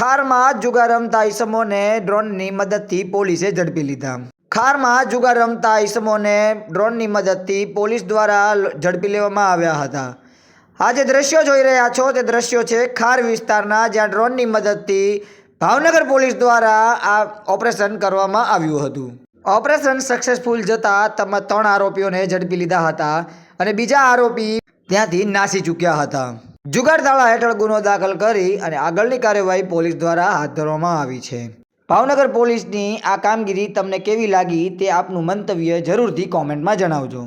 ખારમાં જુગાર રમતા ઈસમોને ડ્રોનની મદદથી પોલીસે ઝડપી લીધા. ખારમાં જુગાર રમતા ઈસમોને ડ્રોનની મદદથી પોલીસ દ્વારા ઝડપી લેવામાં આવ્યા હતા. આ જે દ્રશ્યો જોઈ રહ્યા છો. તે દ્રશ્યો છે ખાર વિસ્તારના જ્યાં ડ્રોનની મદદથી ભાવનગર પોલીસ દ્વારા આ ઓપરેશન કરવામાં આવ્યું હતું. ઓપરેશન સક્સેસફુલ જતાં તમા, ત્રણ આરોપીઓને ઝડપી લીધા હતા અને બીજા આરોપી ત્યાંથી નાસી ચૂક્યા હતા. જુગાર તાળા હેઠળ ગુનો દાખલ કરી અને આગળની કાર્યવાહી પોલીસ દ્વારા હાથ ધરવામાં આવી છે. ભાવનગર પોલીસની આ કામગીરી તમને કેવી લાગી તે આપનું મંતવ્ય જરૂરથી કોમેન્ટમાં જણાવજો.